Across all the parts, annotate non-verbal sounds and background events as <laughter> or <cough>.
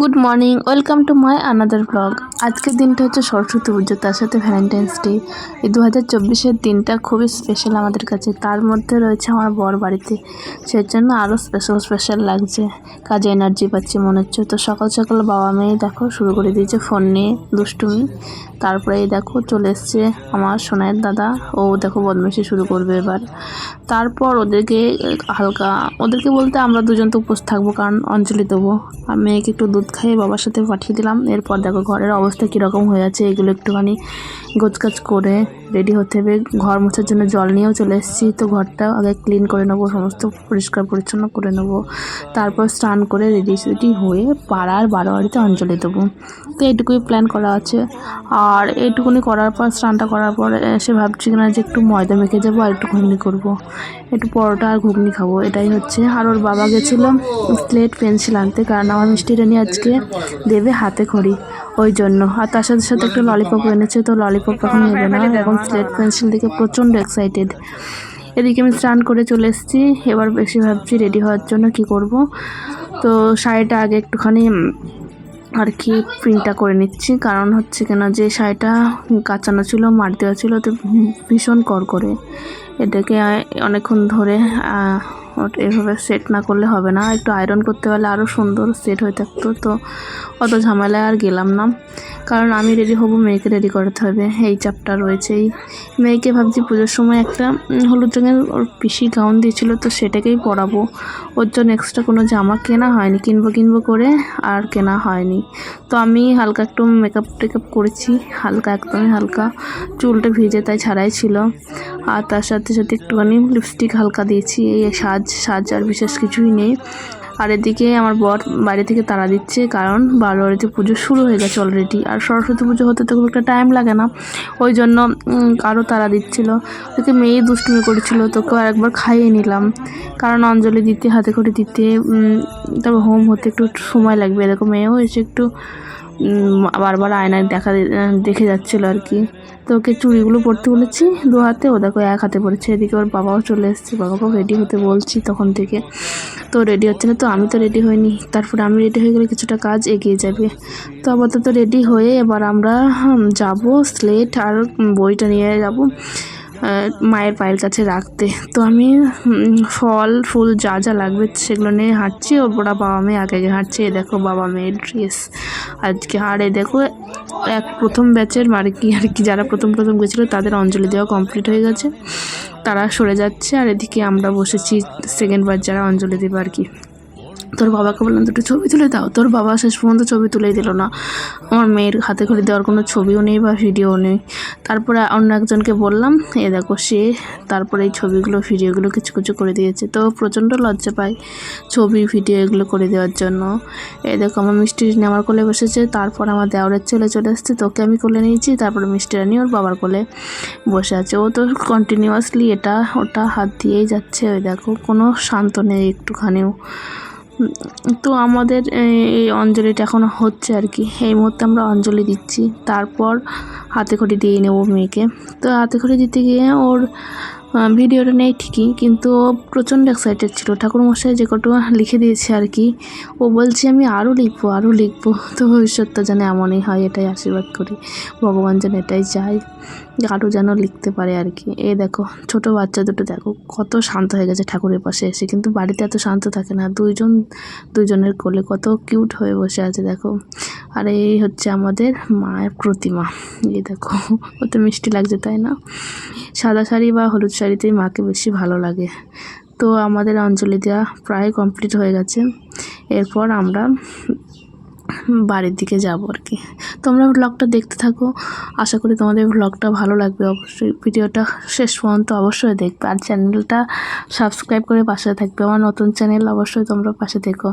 Good morning, welcome to my another blog. আজকের দিনটা হচ্ছে সরস্বতী পুজো, তার সাথে ভ্যালেন্টাইন্স ডে এই দু হাজার চব্বিশের দিনটা খুবই স্পেশাল আমাদের কাছে। তার মধ্যে রয়েছে আমার বর বাড়িতে। সেই জন্য আরও স্পেশাল স্পেশাল লাগছে। কাজে এনার্জি পাচ্ছি মনে হচ্ছে। তো সকাল সকাল বাবা মেয়ে দেখো, শুরু করে দিয়েছে ফোন নিয়ে দুষ্টুমি। তারপরে দেখো চলে এসছে আমার সোনাইয়ের দাদা। ও দেখো বদমাইশি শুরু করবে এবার। তারপর ওদেরকে হালকা, ওদেরকে বলতে আমরা দুজন তো উপোস থাকব, কারণ অঞ্জলি দেবো। আর মেয়েকে একটু দুধ খাইয়ে বাবার সাথে পাঠিয়ে দিলাম। এরপর দেখো ঘরের অবস্থা কীরকম হয়ে আছে, এগুলো একটুখানি গোছগাছ করে রেডি হতে হবে। ঘর মোছার জন্য জল নিয়েও চলে এসেছি। তো ঘরটা আগে ক্লিন করে নেব, সমস্ত পরিষ্কার পরিচ্ছন্ন করে নেব। তারপর স্নান করে রেডি সেডি হয়ে পাড়ার বারোয়ারিতে অঞ্জলি দেবো। তো এইটুকুই প্ল্যান করা আছে। আর এইটুকুনি করার পর, স্নানটা করার পর এসে ভাবছি কিনা যে একটু ময়দা মেখে যাব আর একটু ঘুগনি করব। একটু পরোটা আর ঘুগনি খাব। এটাই হচ্ছে। আর ওর বাবা গেছিল স্লেট পেন্সিল আনতে, কারণ আমার মিষ্টিটা নিয়ে আজকে দেবে হাতে খড়ি। ওই জন্য। আর তার সাথে সাথে একটু ললিপপ এনেছে। তো ললিপপ এখন নেবে না। স্লেট পেন্সিল দেখে প্রচণ্ড এক্সাইটেড এদিকে আমি স্নান করে চলে এসেছি, এবার বেশি ভাবছি রেডি হওয়ার জন্য কি করব। তো শাড়িটা আগে একটুখানি আর কি প্রিন্টটা করে নিচ্ছি, কারণ হচ্ছে কেন যে শাড়িটা কাঁচানো ছিল, মার দেওয়া ছিল, তো ভীষণ কর করে এটাকে অনেকক্ষণ ধরে এভাবে সেট না করলে হবে না। একটু আয়রন করতে পারলে আরও সুন্দর সেট হয়ে থাকতো, তো অত ঝামেলায় আর গেলাম না। কারণ আমি রেডি হব, মেয়েকে রেডি করাতে হবে। এই চাপটা রয়েছেই। মেয়েকে ভাবছি পুজোর সময় একটা হলুদ রঙের ওর পিসি গাউন দিয়েছিল, তো সেটাকেই পরাবো। ওর জন্য এক্সট্রা কোনো জামা কেনা হয়নি, কিনবো কিনবো করে আর কেনা হয়নি। তো আমি হালকা একটু মেকআপ টেকআপ করেছি, হালকা, একদমই হালকা। চুলটা ভিজে তাই ছাড়াই ছিল। আর তার সাথে সাথে একটুখানি লিপস্টিক হালকা দিয়েছি, এই সাজ সাজ আর বিশেষ কিছুই নেই। আর এদিকে আমার বর বাইরে থেকে তাড়া দিচ্ছে, কারণ বারোয়ারিতে পুজো শুরু হয়ে গেছে অলরেডি আর সরস্বতী পুজো হতে তো খুব একটা টাইম লাগে না। ওই জন্য আরও তাড়া দিচ্ছিল। তোকে মেয়ে দুষ্টুমি করেছিল, তোকে আরেকবার খাইয়ে নিলাম। কারণ অঞ্জলি দিতে, হাতে করে দিতে তারপর হোম হতে একটু সময় লাগবে। এরকম মেয়েও এসে একটু বারবার আয়নায় দেখা দেখে যাচ্ছিল আর কি। তো ওকে চুড়িগুলো পরতে বলেছি দু হাতে, ও দেখো এক হাতে পড়েছে এদিকে ওর বাবাও চলে এসেছে। বাবাকেও রেডি হতে বলছি তখন থেকে। তো রেডি হচ্ছে না, তো আমি তো রেডি হইনি। তারপরে আমি রেডি হয়ে গেলে কিছুটা কাজ এগিয়ে যাবে। তো আপাতত রেডি হয়ে এবার আমরা যাব স্লেট আর বইটা নিয়ে যাব। মায়ের পায়ের কাছে রাখতে। তো আমি ফল, ফুল যা যা লাগবে সেগুলো নিয়ে হাঁটছি। ওর বাবা মেয়ে আগে আগে হাঁটছে। এ দেখো বাবা মেয়ের ড্রেস আজকে আর এ দেখো, এক প্রথম ব্যাচের আর কি আর কি, যারা প্রথম প্রথম গেছিল তাদের অঞ্জলি দেওয়া কমপ্লিট হয়ে গেছে। তারা সরে যাচ্ছে, আর এদিকে আমরা বসেছি সেকেন্ড বার যারা অঞ্জলি দেবে আর কি। তোর বাবাকে বললাম, দুটো ছবি তুলে দাও। তোর বাবা শেষ পর্যন্ত ছবি তুলেই দিল না। আমার মেয়ের হাতে করে দেওয়ার কোনো ছবিও নেই বা ভিডিও নেই। তারপরে অন্য একজনকে বললাম, এ দেখো, সে তারপরে এই ছবিগুলো ভিডিওগুলো কিছু কিছু করে দিয়েছে। তো প্রচণ্ড লজ্জা পায় ছবি ভিডিও এগুলো করে দেওয়ার জন্য। এ দেখো, আমার মিষ্টি আমার কোলে বসেছে, তারপর আমার দেওরের ছেলে চলে এসছে, তোকে আমি কোলে নিয়েছি, তারপরে মিষ্টি রানী ওর বাবার কোলে বসে আছে। ও তো কন্টিনিউয়াসলি এটা ওটা হাত দিয়েই যাচ্ছে, ওই দেখো, কোনো শান্ত নেই একটুখানিও। তো আমাদের এই- অঞ্জলিটা এখন হচ্ছে আর কি। এই মুহূর্তে আমরা অঞ্জলি দিচ্ছি। তারপর হাতে খড়ি দিয়ে নেব মেয়েকে। তো হাতে খড়ি দিতে গিয়ে ওর ভিডিওটা নেই ঠিকই, কিন্তু ও প্রচণ্ড এক্সাইটেড ছিল। ঠাকুরমশাই যে কটু লিখে দিয়েছে আর কি, ও বলছে, আমি আরও লিখব আরও লিখব। তো ভবিষ্যৎটা যেন এমনই হয়, এটাই আশীর্বাদ করি। ভগবান যেন এটাই চাই যে আরও যেন লিখতে পারে আর কি। এই দেখো, ছোট বাচ্চা দুটো দেখো, কত শান্ত হয়ে গেছে ঠাকুরের পাশে এসে। কিন্তু বাড়িতে এত শান্ত থাকে না, দুইজন দুজনের কোলে কত কিউট হয়ে বসে আছে দেখো। আর এই হচ্ছে আমাদের মায়ের প্রতিমা। এই দেখো, কত মিষ্টি লাগছে, তাই না? সাদা শাড়ি বা হলুদ শাড়িতেই মাকে বেশি ভালো লাগে। তো আমাদের অঞ্জলি দেওয়া প্রায় কমপ্লিট হয়ে গেছে। এরপর আমরা বাড়ির দিকে যাব আর কি। তোমরা ব্লগটা দেখতে থাকো। আশা করি তোমাদের ব্লগটা ভালো লাগবে। অবশ্যই ভিডিওটা শেষ পর্যন্ত অবশ্যই দেখবে। আর চ্যানেলটা সাবস্ক্রাইব করে পাশে থাকবে। আমার নতুন চ্যানেল অবশ্যই তোমরা পাশে দেখো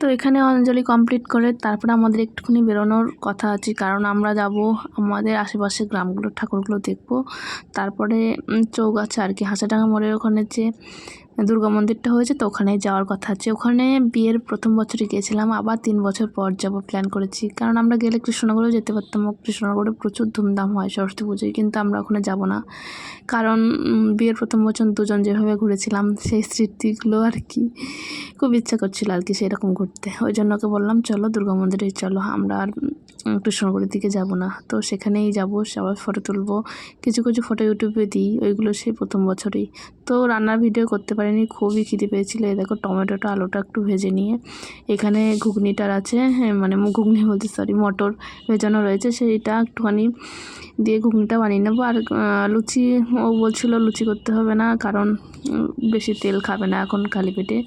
তো এখানে অঞ্জলি কমপ্লিট করে তারপরে আমাদের একটুখানি বেরোনোর কথা আছে। কারণ আমরা যাব আমাদের আশেপাশে গ্রামগুলোর ঠাকুরগুলো দেখব। তারপরে উম, চৌগাছা আর কি হাসাডাঙ্গা মোড়ের ওখানে যে দুর্গা মন্দিরটা হয়েছে তো ওখানে যাওয়ার কথা আছে। ওখানে বিয়ের প্রথম বছরে গিয়েছিলাম, আবার তিন বছর পর যাব প্ল্যান করেছি। কারণ আমরা গেলে কৃষ্ণনগরেও যেতে পারতাম, কৃষ্ণনগরে প্রচুর ধুমধাম হয় সরস্বতী পুজোয়, কিন্তু আমরা ওখানে যাব না। কারণ বিয়ের প্রথম বছর দুজন যেভাবে ঘুরেছিলাম, সেই স্মৃতিগুলো আর কি, খুব ইচ্ছা করছিল আর কি সেরকম ঘুরতে। ওই জন্য ওকে বললাম, চলো দুর্গা মন্দিরে চলো, আমরা আর কৃষ্ণনগরের দিকে যাব না। তো সেখানেই যাব, সবাই ফটো তুলবো, কিছু কিছু ফটো ইউটিউবে দিই, ওইগুলো সেই প্রথম বছরেই। তো রান্নার ভিডিও করতে পারিনি খুবই খিদে পেয়েছিল। এই দেখো টমেটোটা আলুটা একটু ভেজে নিয়ে। এখানে ঘুগনিটার আছে হ্যাঁ, মানে ঘুগনি বলতে সরি মটর ভেজানো রয়েছে। সেইটা একটুখানি দিয়ে ঘুগনিটা বানিয়ে নেব। আর লুচি ও বলছিল লুচি করতে হবে না কারণ বেশি তেল খাবে না এখন খালি পেটে।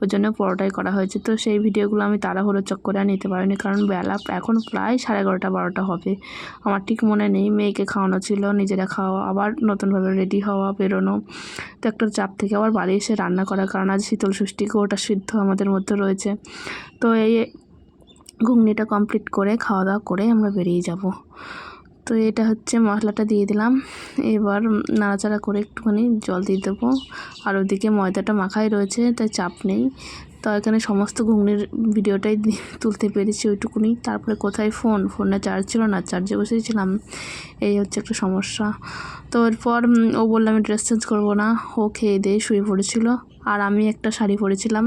ওই জন্য পরোটাই করা হয়েছে। তো সেই ভিডিওগুলো আমি তাড়াহুড়ো চক্করে আর নিতে পারিনি কারণ বেলা এখন প্রায় সাড়ে এগারোটা বারোটা হবে। আমার ঠিক মনে নেই মেয়েকে খাওয়ানো ছিল নিজেরা খাওয়া আবার নতুনভাবে রেডি হওয়া বেরোনো। তো একটা চাপ থেকে আবার বাড়ি এসে রান্না করা কারণ আজ শীতল ষষ্ঠী, গোটা সিদ্ধ আমাদের মধ্যে রয়েছে। তো এই ঘুগনিটা কমপ্লিট করে খাওয়া দাওয়া করে আমরা বেরিয়ে যাব। তো এটা হচ্ছে মশলাটা দিয়ে দিলাম। এবার নাড়াচাড়া করে একটুখানি জল দিয়ে দেবো। আর ওদিকে ময়দাটা মাখাই রয়েছে, তাই চাপ নেই। তো এখানে সমস্ত ঘুগনির ভিডিওটাই তুলতে পেরেছি ওইটুকুনি। তারপরে কোথায় ফোন? ফোনে চার্জ ছিল না চার্জে বসেছিলাম। এই হচ্ছে একটা সমস্যা। তো এরপর ও বললাম আমি ড্রেস চেঞ্জ করব না। ও খেয়ে দিয়ে শুয়ে পড়েছিল। আর আমি একটা শাড়ি পরেছিলাম।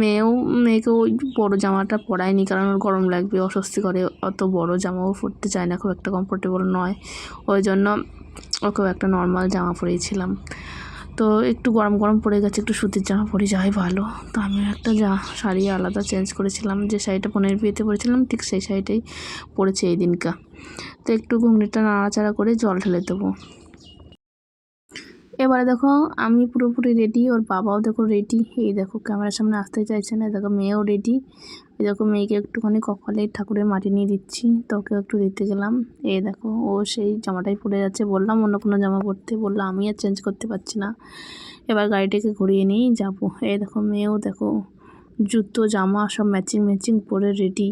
মেয়েও, মেয়েকে ওই বড়ো জামাটা পরায়নি, কারণ ওর গরম লাগবে, অস্বস্তি করে। অত বড় জামাও পরতে চায় না, খুব একটা কমফোর্টেবল নয়। ওই জন্য ওকেও একটা নর্মাল জামা পরিয়েছিলাম। তো একটু গরম গরম পড়ে গেছে, একটু সুতির জামা পরে যাওয়াই ভালো। তো আমি একটা যা শাড়ি আলাদা চেঞ্জ করেছিলাম, যে শাড়িটা বোনের বিয়েতে পরেছিলাম, ঠিক সেই শাড়িটাই পরেছে এই দিনকা। তো একটু ঘুগনিটা নাড়াচাড়া করে জল ঢেলে দেবো। এবারে দেখো, আমি পুরোপুরি রেডি ওর বাবাও দেখো রেডি এই দেখো ক্যামেরার সামনে আসতে চাইছে না, দেখো মেয়েও রেডি এই দেখো, মেয়েকে একটুখানি কপালে ঠাকুরের মাটি নিয়ে দিচ্ছি তো ওকে একটু দিতে গেলাম। এই দেখো, ও সেই জামাটাই পরে যাচ্ছে, বললাম অন্য কোনো জামা পরতে, বলল আমি আর চেঞ্জ করতে পারছি না। এবার গাড়িটাকে ঘুরিয়ে নিয়েই যাব। এই দেখো, মেয়েও দেখো জুতো, জামা সব ম্যাচিং ম্যাচিং পরে রেডি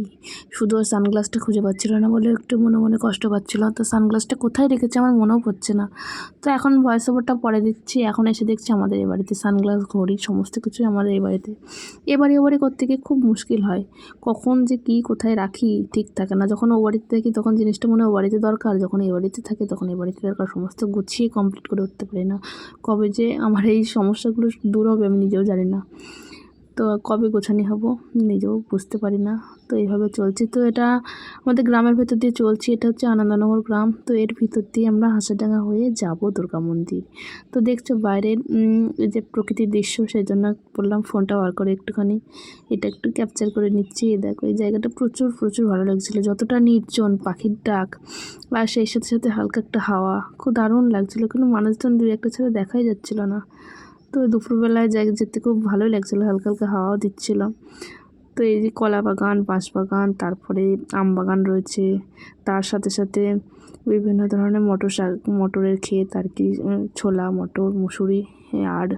শুধু ওর সানগ্লাসটা খুঁজে পাচ্ছিল না বলে একটু মনে মনে কষ্ট পাচ্ছিল। তো সানগ্লাসটা কোথায় রেখেছে আমার মনেও পড়ছে না। তো এখন ভয়েস ওভারটা পরে দিচ্ছি এখন এসে দেখছি আমাদের এই বাড়িতে সানগ্লাস ঘড়ি, সমস্ত কিছুই আমাদের এই বাড়িতে। এবারে ও বাড়ি করতে গিয়ে খুব মুশকিল হয়। কখন যে কী কোথায় রাখি ঠিক থাকে না। যখন ও বাড়িতে থাকি তখন জিনিসটা মনে ও বাড়িতে দরকার। যখন এই বাড়িতে থাকে তখন এই বাড়িতে দরকার। সমস্ত গুছিয়ে কমপ্লিট করে উঠতে পারি না। কবে যে আমার এই সমস্যাগুলো দূর হবে আমি নিজেও জানি না। তো কবে গোছানি হব নিজেও বুঝতে পারি না। তো এইভাবে চলছে। তো এটা আমাদের গ্রামের ভেতর দিয়ে চলছি। এটা হচ্ছে আনন্দনগর গ্রাম। তো এর ভিতর দিয়ে আমরা হাঁসাডাঙ্গা হয়ে যাব দুর্গা মন্দির। তো দেখছ বাইরের যে প্রকৃতির দৃশ্য, সেই জন্য বললাম ফোনটা বার করে একটুখানি। এটা একটু ক্যাপচার করে নিচ্ছি। দেখো, এই জায়গাটা প্রচুর প্রচুর ভালো লাগছিল। যতটা নির্জন, পাখির ডাক, আর সেই সাথে সাথে হালকা একটা হাওয়া। খুব দারুণ লাগছিল। কিন্তু মানুষজন দুই একটা ছেলে দেখাই যাচ্ছিল না। তো দুপুরবেলায় যাই, যেতে খুব ভালোই লাগছিল, হালকা হালকা হাওয়াও দিচ্ছিল। তো এই যে কলা বাগান, বাঁশ বাগান, তারপরে আম বাগান রয়েছে। তার সাথে সাথে বিভিন্ন ধরনের মটর শাক, মটরের ক্ষেত আর কি ছোলা, মটর, মুসুরি আর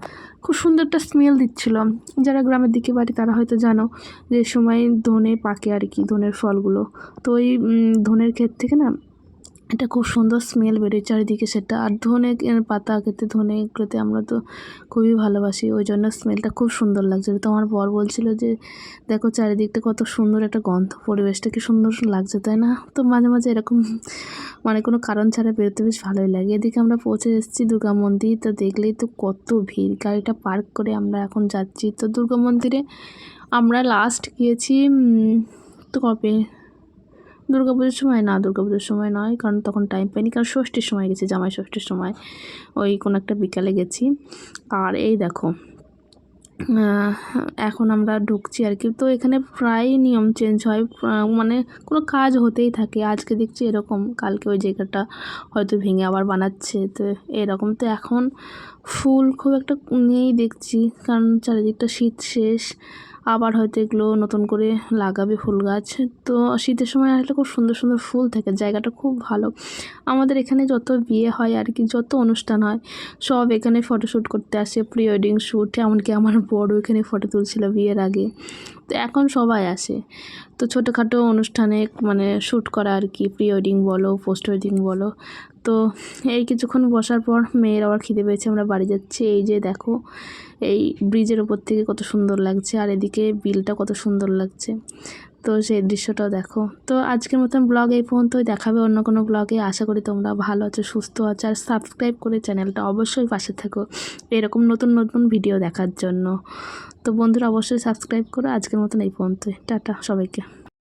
খুব সুন্দর একটা স্মেল দিচ্ছিল। যারা গ্রামের দিকে বাড়ি, তারা হয়তো জানো যে সময় ধনে পাকে আর কি, ধনের ফলগুলো। তো ওই ধনের ক্ষেত থেকে না এটা খুব সুন্দর স্মেল বেরোয় চারিদিকে সেটা। আর ধনে পাতা, খেতে ধনে এগুলোতে আমরা তো খুবই ভালোবাসি, ওই জন্য স্মেলটা খুব সুন্দর লাগছিল। তো আমার বর বলছিল যে, দেখো চারিদিকটা কত সুন্দর একটা গন্ধ, পরিবেশটা কি সুন্দর লাগছে, তাই না? তো মাঝে মাঝে এরকম <laughs> মানে কোনো কারণ ছাড়া বেরোতে বেশ ভালোই লাগে। এদিকে আমরা পৌঁছে এসেছি দুর্গা মন্দির, তো দেখলেই তো কত ভিড়। গাড়িটা পার্ক করে আমরা এখন যাচ্ছি। তো দুর্গা মন্দিরে আমরা লাস্ট গিয়েছি তো কবে? দুর্গা পুজোর সময় না, দুর্গা পুজোর সময় নয়, কারণ তখন টাইম পাইনি, কারণ ষষ্ঠীর সময় গেছি, জামাই ষষ্ঠীর সময়। ওই কোনো একটা বিকালে গেছি। আর এই দেখো এখন আমরা ঢুকছি আর কি। তো এখানে প্রায় নিয়ম চেঞ্জ হয় মানে কোনো কাজ হতেই থাকে। আজকে দেখছি এরকম, কালকে ওই জায়গাটা হয়তো ভেঙে আবার বানাচ্ছে, তো এরকম। তো এখন ফুল খুব একটা নেই দেখছি, কারণ চারিদিকটা শীত শেষ। আবার হয়তো এগুলো নতুন করে লাগাবে ফুল গাছ। তো শীতের সময় আসলে খুব সুন্দর সুন্দর ফুল থাকে, জায়গাটা খুব ভালো। আমাদের এখানে যত বিয়ে হয় আর কি, যত অনুষ্ঠান হয়, সব এখানে ফটোশ্যুট করতে আসে প্রি ওয়েডিং শ্যুট এমনকি আমার বড় এখানে ফটো তুলছিল বিয়ের আগে। তো এখন সবাই আসে। তো ছোটোখাটো অনুষ্ঠানে মানে শ্যুট করা আর কি প্রি ওয়েডিং বলো পোস্ট ওয়েডিং বলো। তো এই কিছুক্ষণ বসার পর মেয়ের আবার খিদে পেয়েছে, আমরা বাড়ি যাচ্ছি। এই যে দেখো, এই ব্রিজের ওপর থেকে কত সুন্দর লাগছে, আর এদিকে বিলটা কত সুন্দর লাগছে। তো সেই দৃশ্যটাও দেখো। তো আজকের মতন ব্লগ এই পর্যন্তই। দেখাবে অন্য কোনো ব্লগে। আশা করি তোমরা ভালো আছো, সুস্থ আছো আর সাবস্ক্রাইব করে চ্যানেলটা অবশ্যই পাশে থেকো এরকম নতুন নতুন ভিডিও দেখার জন্য। তো বন্ধুরা, অবশ্যই সাবস্ক্রাইব করো। আজকের মতন এই পর্যন্তই। টাটা সবাইকে।